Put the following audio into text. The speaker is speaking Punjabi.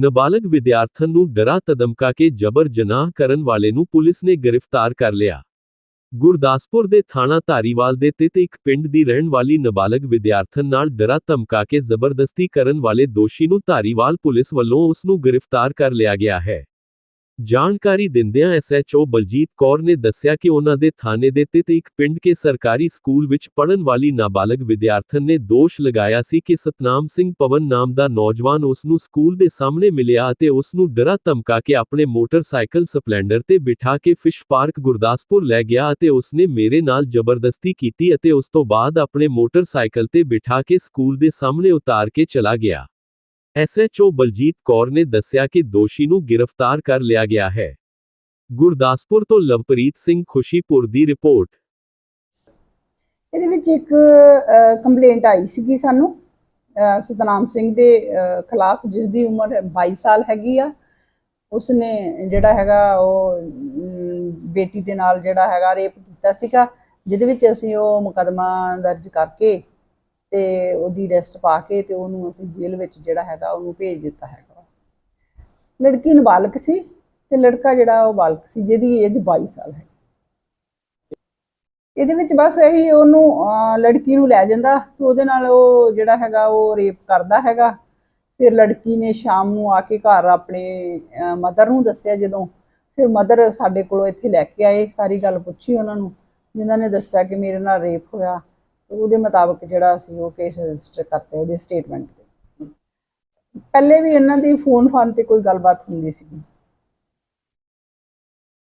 ਨਾਬਾਲਗ ਵਿਦਿਆਰਥਣ ਨੂੰ ਡਰਾ ਤਦਮਕਾ ਕੇ ਜਬਰ ਜਨਾਹ ਕਰਨ ਵਾਲੇ ਨੂੰ ਪੁਲਿਸ ਨੇ ਗ੍ਰਿਫਤਾਰ ਕਰ ਲਿਆ। ਗੁਰਦਾਸਪੁਰ ਦੇ ਥਾਣਾ ਧਾਰੀਵਾਲ ਦੇ ਤਿਤ ਇੱਕ ਪਿੰਡ ਦੀ ਰਹਿਣ ਵਾਲੀ ਨਾਬਾਲਗ ਵਿਦਿਆਰਥਣ ਨਾਲ ਡਰਾ ਧਮਕਾ ਕੇ ਜ਼ਬਰਦਸਤੀ ਕਰਨ ਵਾਲੇ ਦੋਸ਼ੀ ਨੂੰ ਧਾਰੀਵਾਲ ਪੁਲਿਸ ਵੱਲੋਂ ਉਸ ਨੂੰ ਗ੍ਰਿਫਤਾਰ ਕਰ ਲਿਆ ਗਿਆ ਹੈ। ਜਾਣਕਾਰੀ ਦਿੰਦਿਆਂ ਐਸਐਚਓ ਬਲਜੀਤ ਕੌਰ ਨੇ ਦੱਸਿਆ ਕਿ ਉਹਨਾਂ ਦੇ ਥਾਣੇ ਦੇ ਤਿਤ ਇੱਕ ਪਿੰਡ ਕੇ ਸਰਕਾਰੀ ਸਕੂਲ ਵਿੱਚ ਪੜਨ ਵਾਲੀ ਨਾਬਾਲਗ ਵਿਦਿਆਰਥਣ ਨੇ ਦੋਸ਼ ਲਗਾਇਆ ਸੀ ਕਿ ਸਤਨਾਮ ਸਿੰਘ ਪਵਨ ਨਾਮ ਦਾ ਨੌਜਵਾਨ ਉਸ ਨੂੰ ਸਕੂਲ ਦੇ ਸਾਹਮਣੇ ਮਿਲਿਆ ਅਤੇ ਉਸ ਨੂੰ ਡਰਾ ਧਮਕਾ ਕੇ ਆਪਣੇ ਮੋਟਰਸਾਈਕਲ ਸਪਲੈਂਡਰ ਤੇ ਬਿਠਾ ਕੇ ਫਿਸ਼ ਪਾਰਕ ਗੁਰਦਾਸਪੁਰ ਲੈ ਗਿਆ ਅਤੇ ਉਸ ਨੇ ਮੇਰੇ ਨਾਲ ਜ਼ਬਰਦਸਤੀ ਕੀਤੀ ਅਤੇ ਉਸ ਤੋਂ ਬਾਅਦ ਆਪਣੇ ਮੋਟਰਸਾਈਕਲ ਤੇ ਬਿਠਾ ਕੇ ਸਕੂਲ ਦੇ ਸਾਹਮਣੇ ਉਤਾਰ ਕੇ ਚਲਾ ਗਿਆ। ਐਸਐਚਓ ਬਲਜੀਤ ਕੌਰ ਨੇ ਦੱਸਿਆ ਕਿ ਦੋਸ਼ੀ ਨੂੰ ਗ੍ਰਿਫਤਾਰ ਕਰ ਲਿਆ ਗਿਆ ਹੈ। ਗੁਰਦਾਸਪੁਰ ਤੋਂ ਲਵਪ੍ਰੀਤ ਸਿੰਘ ਖੁਸ਼ੀਪੁਰ ਦੀ ਰਿਪੋਰਟ। ਇਹਦੇ ਵਿੱਚ ਇੱਕ ਕੰਪਲੇਂਟ ਆਈ ਸੀਗੀ ਸਾਨੂੰ। ਸਤਨਾਮ ਸਿੰਘ ਦੇ ਖਿਲਾਫ, ਜਿਸ ਦੀ ਉਮਰ 22 ਸਾਲ ਹੈਗੀ ਆ, ਉਸਨੇ ਜਿਹੜਾ ਹੈਗਾ ਉਹ ਬੇਟੀ ਦੇ ਨਾਲ ਜਿਹੜਾ ਹੈਗਾ ਰੇਪ ਕੀਤਾ ਸੀਗਾ, ਜਿਹਦੇ ਵਿੱਚ ਅਸੀਂ ਉਹ ਮੁਕਦਮਾ ਦਰਜ ਕਰਕੇ ਤੇ ਉਹਦੀ ਰੈਸਟ ਪਾ ਕੇ ਤੇ ਉਹਨੂੰ ਅਸੀਂ ਜੇਲ੍ਹ ਵਿੱਚ ਜਿਹੜਾ ਹੈਗਾ ਉਹਨੂੰ ਭੇਜ ਦਿੱਤਾ ਹੈਗਾ ਲੜਕੀ ਨਾਬਾਲਗ ਸੀ ਤੇ ਲੜਕਾ ਜਿਹੜਾ ਉਹ ਬਾਲਕ ਸੀ, ਜਿਹਦੀ ਏਜ 22 ਸਾਲ ਹੈ। ਇਹਦੇ ਵਿੱਚ ਬਸ ਇਹੀ ਉਹਨੂੰ ਲੜਕੀ ਨੂੰ ਲੈ ਜਾਂਦਾ ਤੇ ਉਹਦੇ ਨਾਲ ਉਹ ਜਿਹੜਾ ਹੈਗਾ ਉਹ ਰੇਪ ਕਰਦਾ ਹੈਗਾ। ਫਿਰ ਲੜਕੀ ਨੇ ਸ਼ਾਮ ਨੂੰ ਆ ਕੇ ਘਰ ਆਪਣੇ ਮਦਰ ਨੂੰ ਦੱਸਿਆ ਜਦੋਂ। ਫਿਰ ਮਦਰ ਸਾਡੇ ਕੋਲੋਂ ਇੱਥੇ ਲੈ ਕੇ ਆਏ, ਸਾਰੀ ਗੱਲ ਪੁੱਛੀ ਉਹਨਾਂ ਨੂੰ, ਜਿਨ੍ਹਾਂ ਨੇ ਦੱਸਿਆ ਕਿ ਮੇਰੇ ਨਾਲ ਰੇਪ ਹੋਇਆ। ਉਹਦੇ ਮੁਤਾਬਕ ਜਿਹੜਾ ਅਸੀਂ ਉਹ ਕੇਸ ਰਜਿਸਟਰ ਕਰਤੇ ਉਹਦੇ ਸਟੇਟਮੈਂਟ ਤੇ। ਪਹਿਲੇ ਵੀ ਇਹਨਾਂ ਦੀ ਫੋਨ ਫਾਨ ਤੇ ਕੋਈ ਗੱਲਬਾਤ ਹੁੰਦੀ ਸੀ